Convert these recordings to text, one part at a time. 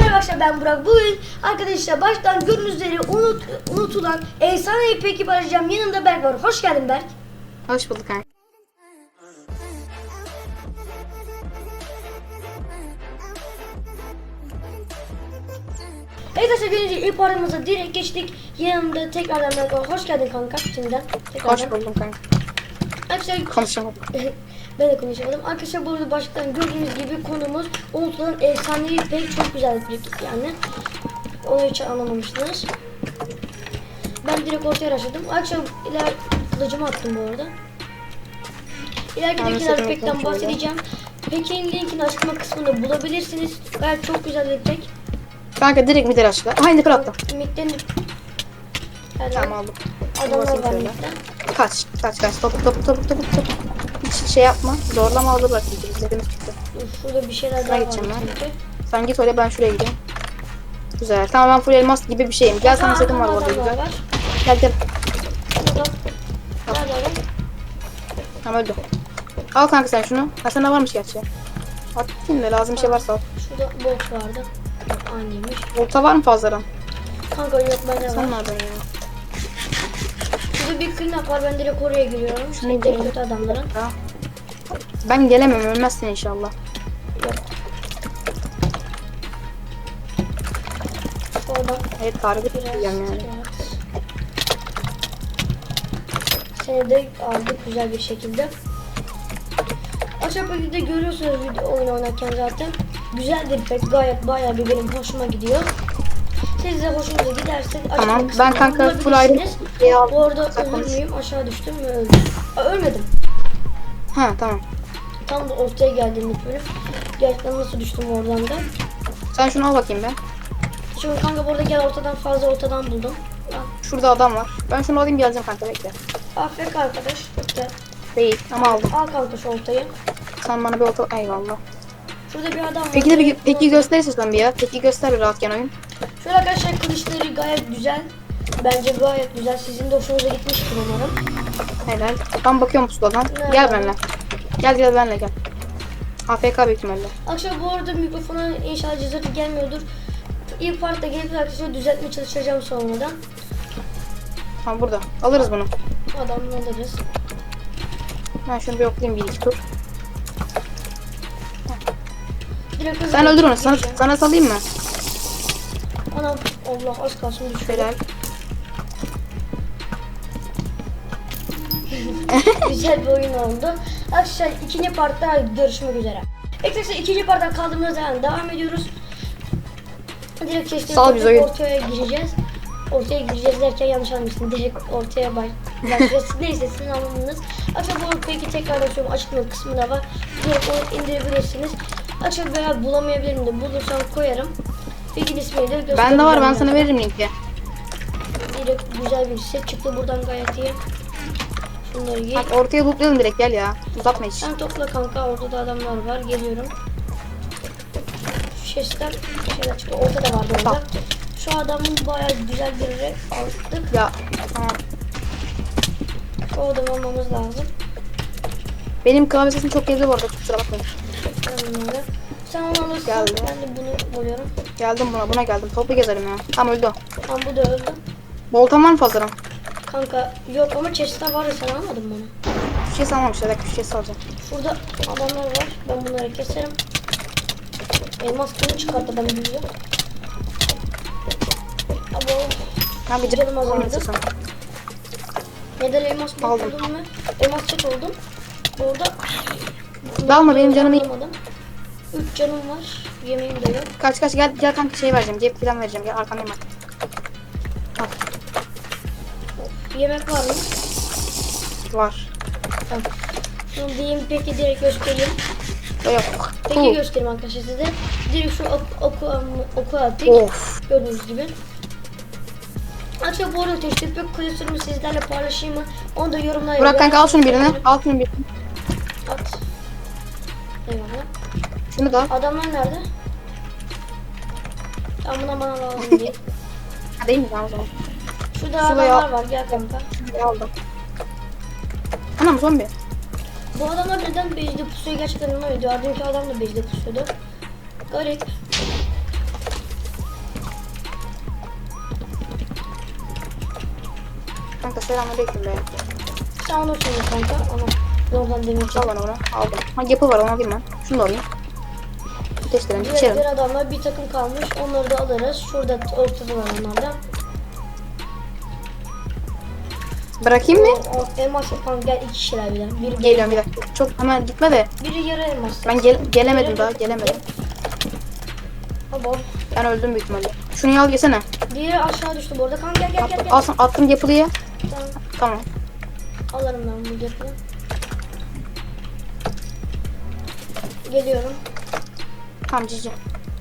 merhaba arkadaşlar ben Burak. Bugün arkadaşlar baştan gördüğünüz üzere unut, unutulan efsane ip ekip arayacağım. Yanımda Berk var. Hoş geldin Berk. Hoş bulduk kanka. Evet arkadaşlar görünce ilk aramıza direkt geçtik. Yanımda tekrardan Berk var. Hoş geldin kanka şimdiden. Tekrardan. Hoş buldum kanka. Arkadaşlar Konuşamadım. ben de konuşamadım. Arkadaşlar burada baştan gördüğünüz gibi konumuz unutulan efsanevi pek çok güzel bir ip yani. Onu hiç anlamamıştınız. Ben direkt ortaya başladım. Arkadaşlar iler kılıcımı attım bu arada. İleriki Ben de dakikalarda setimi pekten bahsedeceğim. Pekin linkini açıklama kısmında bulabilirsiniz. Gayet çok güzel bir pek. Kanka direkt mideri açtı. Aha indi attım. Midden yani Tamam aldım. adamlar var midden. Kaç kaç kaç. Topuk topuk topuk topuk topuk. Hiç şey yapma. Zorlama alır bak. Midlerimiz çıktı. Şurada bir şeyler daha Şuraya var gideceğim ben. Sen git öyle ben şuraya gideyim. Güzel. Tamam ben full elmas gibi bir şeyim. Gel sana setim var adamlar güzel. var. Gel gel. Tamam öldü. Al kanka sen şunu. Ha sende varmış gerçi. Atayım da lazım bir şey varsa al. Şurada box vardı. Yok aynıymış. Volta var mı fazladan? Kanka yok bende Sen var. nereden ya? Şurada bir clean var ben direkt oraya giriyorum. Şunu gidelim. kötü adamların. Ben gelemem ölmezsin inşallah. Yok. Oradan Evet biraz. diyeceğim yani. Seni de aldık güzel bir şekilde. Aşağı pakette görüyorsunuz video oyun oynarken zaten. Güzeldir pek gayet bayağı bir benim hoşuma gidiyor. Siz de hoşunuza giderse Tamam, ben kanka full ayrı. Bu arada Sen konuş. aşağı düştüm ve öldüm. Aa, ölmedim. Ha tamam. Tam da ortaya geldiğim ilk bölüm. Gerçekten nasıl düştüm oradan da. Sen şunu al bakayım ben. Şimdi kanka burada gel ortadan fazla ortadan buldum. Şurada adam var. Ben şunu alayım geleceğim kanka bekle. Aferin arkadaş. Bitti. Değil ama aldım. Al kanka şu oltayı. Sen bana bir oto... Eyvallah. Şurada bir adam var. Peki de bir, peki göster istiyorsan bir ya. Peki göster bir rahatken oyun. Şöyle arkadaşlar kılıçları gayet güzel. Bence gayet güzel. Sizin de hoşunuza gitmiştir umarım. Helal. Ben bakıyorum pusuladan. Nerede? Gel benimle. Gel gel benimle gel. AFK büyük ihtimalle. Arkadaşlar bu arada mikrofona inşallah cızırtı gelmiyordur. İlk partta gelip arkadaşlar düzeltmeye çalışacağım sonradan. Ha burada. Alırız bunu. Adamını alırız. Ben şunu bir oklayayım bir iki tur. Sen öldür onu. Sana, sana salayım mı? Allah az kalsın düşüyor. Helal. Güzel bir oyun oldu. Arkadaşlar ikinci partta görüşmek üzere. Arkadaşlar ikinci partta kaldığımız yerden devam ediyoruz. Direkt oyun. ortaya gireceğiz. Ortaya gireceğiz derken yanlış anlamıştım. Direkt ortaya baş başlayacağız. Neyse sizin anladınız. Arkadaşlar bu peki tekrar açıyorum. Açıklama kısmında var. Direkt onu indirebilirsiniz. Arkadaşlar veya bulamayabilirim de bulursam koyarım. Peki ismini de göstereceğim. Bende var ben sana veririm linki. Direkt güzel bir set çıktı buradan gayet iyi. Şunları giy. Bak ortaya lootlayalım direkt gel ya. Uzatma hiç. Sen topla kanka orada da adamlar var geliyorum. Şu chest'ten şeyler çıktı ortada vardı orada. Bak. Şu adamın bayağı güzel bir rap aldık. Ya tamam. Şu adamı almamız lazım. Benim klavye sesim çok geliyor bu arada kusura bakmayın. Ben. Sen onu alırsın Geldi. ben de bunu buluyorum. Geldim buna buna geldim. Toplu gezerim ya. Tamam öldü o. Tam bu da öldü. Boltan var mı fazladan? Kanka yok ama chest'te vardı sen almadın onu? Bir şey salmamış. Bir şey salacağım. Şurada adamlar var. Ben bunları keserim. Elmas kılıç çıkarttı adam büyüyor. Abo. Bir Canım azaldı. Neden elmas oldum mu? Elmas çek oldum. Orada Dalma benim canım iyi. Alamadım. Üç canım var. Yemeğim de yok. Kaç kaç gel gel kanka şey vereceğim. Cep falan vereceğim. Gel arkandayım bak. Al. Yemek var mı? Var. Tamam. Şunu diyeyim peki direkt göstereyim. Yok. Peki Cool. göstereyim arkadaşlar size. Direkt şu oku, oku, oku atayım. Of. Gördüğünüz gibi. Arkadaşlar bu arada teşvik klasörümü sizlerle paylaşayım mı? Onu da yorumlara Burak kanka al şunu birini. Al şunu birini. At. Eyvallah mi lan? Adamlar nerede? Tamam buna bana lazım değil. Değil mi lan o zaman? Şurada Şuraya... adamlar var gel kanka. Şurayı aldım. Anam zombi. Bu adamlar neden bezde pusuyor gerçekten anlamıyorum. Dördüncü adam da bezde pusuyordu. Garip. Kanka selamünaleyküm be. Sen onu söyle kanka. Onu yoldan demeyeceğim. Al bana onu. Aldım. Ha yapı var ona girmem. Şunu da alayım. Ateşlerini Diğer, içerim. diğer adamlar bir takım kalmış. Onları da alırız. Şurada ortada var onlar da. Bırakayım mı? O, o, elmas yapan gel iki kişiler bile. Biri, Geliyorum bir dakika. Çok hemen gitme de. biri yarı elmas. Ben gel gelemedim daha gelemedim. Tamam. Ben öldüm büyük ihtimalle. Şunu al yesene. Diğeri aşağı düştü bu arada. Kanka gel gel gel. Gel. al, attım yapılıya. Tamam. Tamam. Alırım ben bu yapıyı. Geliyorum. Tamam cici.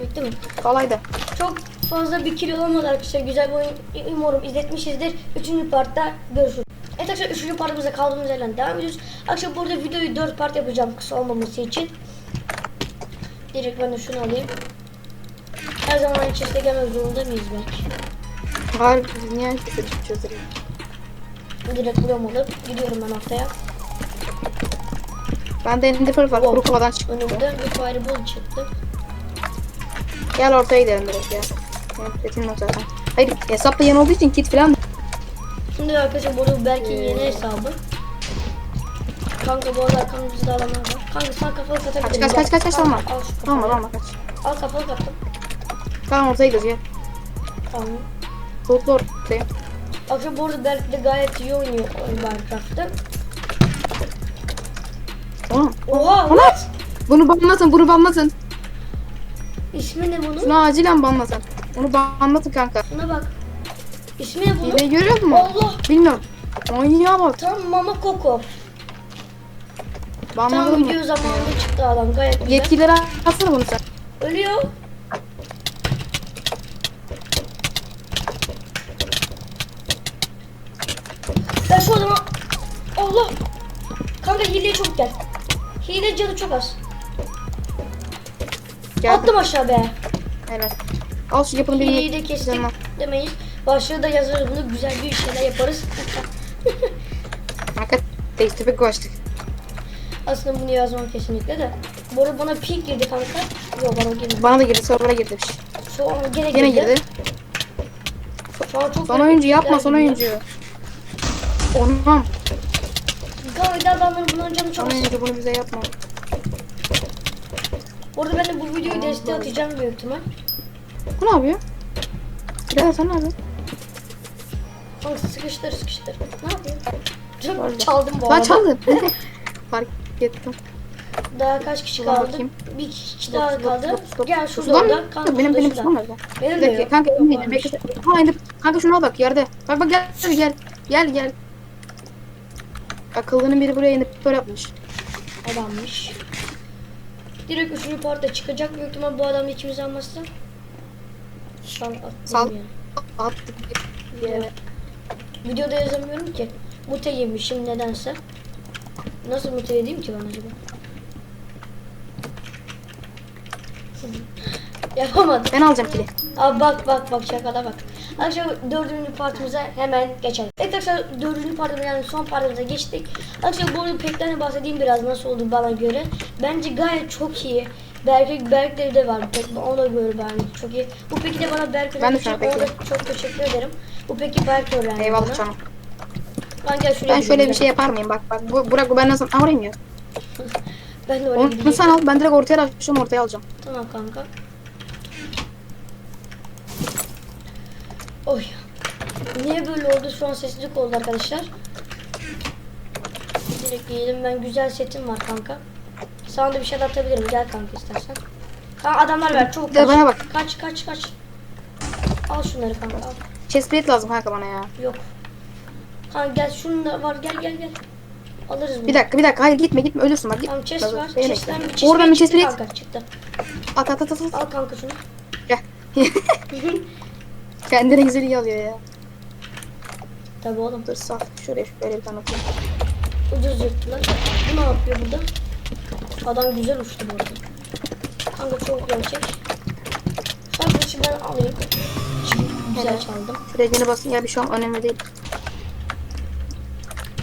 Bitti mi? Kolaydı. Çok fazla bir kilo olmadı arkadaşlar. Güzel bir oyun umarım izletmişizdir. Üçüncü partta görüşürüz. Evet arkadaşlar üçüncü partımıza kaldığımız yerden devam ediyoruz. Arkadaşlar burada videoyu dört part yapacağım kısa olmaması için. Direkt ben de şunu alayım. Her zaman çeşitli gelmek zorunda mıyız belki? Hayır biz niye küfür çözülüyor? Direkt buluyorum alıp gidiyorum ben haftaya. Ben de elinde fır var. Wow. Kuru kovadan çıktı. Önümde bir fireball çıktı. Gel ortaya gidelim direkt ya. Yok zaten. Hayır hesapta yan olduğu için kit falan. Şimdi arkadaşlar burada Berk'in yeni hesabı. Kanka bu arada arkamızda adamlar var. Kanka sen kafalı katabilirim. Kaç, kaç, kaç, kaç, Al, alma. Al şu Tamam kafayı. tamam kaç. Al kafalı kattım. Tamam ortaya gidiyoruz ya. Tamam. Soğuklu ortaya. Akşam bu arada Berk de gayet iyi oynuyor Minecraft'ta. Oha what? Bunu banlatın bunu banlatın. İsmi ne bunun? Şunu acilen banlatın. Bunu banlatın kanka. Şuna bak. İsmi ne bunun? Hileyi görüyor musun? Allah! Bilmiyorum. Manyağa bak. Tam Mama Koko. Tam Banladın mı? video zamanında çıktı adam gayet güzel. Yetkililere atsana bunu sen. Ölüyor. Ben şu adama... Allah! Kanka hileye çok gel. Hile canı çok az. Geldim. Attım aşağı be. Evet. Al şu yapını Hileyi de kestik Tamam. demeyiz. Başlığı da yazarız bunu. Güzel bir şeyler yaparız. Kanka tek tüfek koştuk. Aslında bunu yazmam kesinlikle de. Bu arada bana pink girdi kanka. Yok bana girmedi. Bana da girdi server'a girdi bir şey. An gene, girdi. girdi. Şu an çok Son oyuncu yapma son oyuncu. oyuncu. Ondan. Kanka bir adamların bunların canı Son çok az. oyuncu bunu bize yapma. Bu arada ben de bu videoyu desteğe atacağım büyük ihtimal. Bu ne yapıyor? Birader sen ne yapıyorsun? Kanka sıkıştır sıkıştır. Ne yapıyorsun? Çok Orada. çaldım bu arada. çaldın. Fark ettim. Daha kaç kişi Ulan kaldı? bakayım. Bir kişi daha Stop, kaldı. stop, stop. Gel şurada Sudan orada. mı? Kanka benim benim sudan nerede? Benim de yok. kanka inmeyeceğim. Bekle. Ha indim. Kanka şuna bak yerde. Bak bak gel gel. Gel gel. Akıllının biri buraya inip böyle yapmış. Adammış. Direkt üçüncü partta çıkacak büyük ihtimal bu adam ikimiz almazsa. Sal. attım Sal. ya. Attık. Evet. Videoda yazamıyorum ki. Mute yemişim nedense. Nasıl mute edeyim ki ben acaba? Yapamadım. Ben alacağım kili. Abi bak bak bak şakada bak. Arkadaşlar dördüncü partimize hemen geçelim. Evet arkadaşlar dördüncü partimize yani son partimize geçtik. Arkadaşlar bu arada pekten de bahsedeyim biraz nasıl oldu bana göre. Bence gayet çok iyi. Berk, Berk'leri de var pek ona göre ben çok iyi. Bu peki de bana Berk Ben de da çok teşekkür ederim. Bu peki Berk öğrendi Eyvallah canım. Ben gel şuraya Ben şöyle bir şey yapar mıyım? Bak bak bu, Burak bu ben nasıl Aa, oraya mı ya? Ben de oraya Onu sen al ben direkt ortaya açacağım ortaya alacağım. Tamam kanka. Oy. Niye böyle oldu? Şu an sessizlik oldu arkadaşlar. Direkt giyelim. Ben güzel setim var kanka. Sana da bir şey atabilirim. Gel kanka istersen. Kanka adamlar ver. Çabuk kaç. bana bak. Kaç kaç kaç. Al şunları kanka al. Chestplate lazım kanka bana ya. Yok. Kanka gel şunlar var. Gel gel gel. Alırız bunu. Bir dakika bir dakika hayır gitme gitme ölürsün bak. Git. Tamam chest var. Chest'ten bir chest Oradan bir chestplate. kanka çıktı. At at at. at. Al kanka şunu. Gel. Kendine güzel iyi alıyor ya. Tabii oğlum. Dur saf. Şuraya şöyle bir tane atayım. Ucuz yırttılar. Bu ne yapıyor burada? Adam güzel uçtu bu arada. Kanka çok gerçek. Sen kılıcı ben alayım. Şimdi güzel Evet. çaldım. Yine basın ya bir şey önemli değil.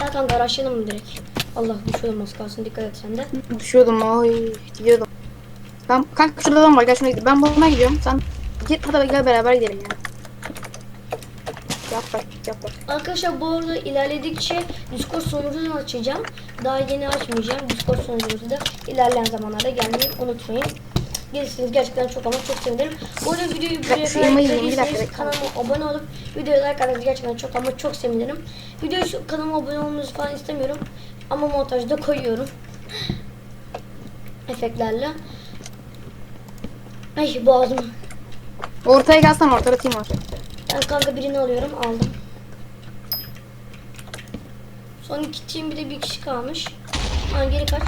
Ya kanka araçlayalım mı direkt? Allah düşüyorum az kalsın dikkat et sen de. Düşüyordum ay gidiyordum. Ben kanka şurada adam var gel şuna gidelim. Ben buna gidiyorum. Sen git hadi gel beraber gidelim ya. Yap bak yap bak. Arkadaşlar bu arada ilerledikçe Discord sunucunu açacağım. Daha yeni açmayacağım. Discord sunucumuzu da ilerleyen zamanlarda gelmeyi unutmayın. Gelirsiniz gerçekten çok ama çok sevinirim. Bu arada videoyu buraya kadar izlediyseniz kanalıma abone olup videoya like atmanızı gerçekten çok ama çok sevinirim. Videoyu kanalıma abone olmanızı falan istemiyorum. Ama montajda koyuyorum. Efektlerle. Ay boğazım. Ortaya gelsen ortada team var. Ben kanka birini alıyorum. Aldım. Son iki team bir de bir kişi kalmış. Ha, geri kaç.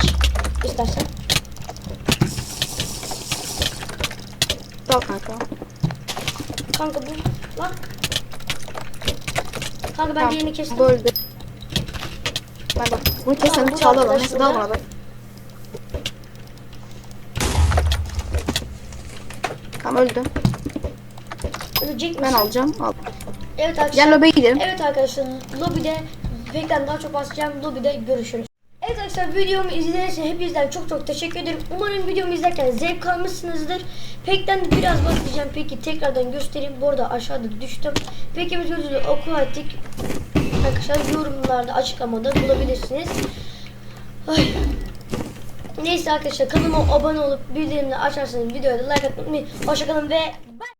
İstersen. Dal kanka. Kanka bu. Lan. Kanka ben diğerini kestim. Böldü. Ben bak. Bunu kes Tamam, sen bu çaldı adam. arkadaş Neyse dal bana. Tamam öldü. Ben misin? alacağım. Al. Evet arkadaşlar. Gel lobiye gidelim. Evet arkadaşlar lobide Pek'ten daha çok basacağım lobide görüşürüz. Evet arkadaşlar videomu izlediğiniz için hepinizden çok çok teşekkür ederim. Umarım videomu izlerken zevk almışsınızdır. Pek'ten de biraz bahsedeceğim. Peki tekrardan göstereyim. Bu arada aşağıda düştüm. Pek'imiz gözüyle okul ettik. Arkadaşlar yorumlarda açıklamada bulabilirsiniz. Ay. Neyse arkadaşlar kanalıma abone olup bildirimleri açarsanız videoya da like atmayı unutmayın. Hoşçakalın ve bye.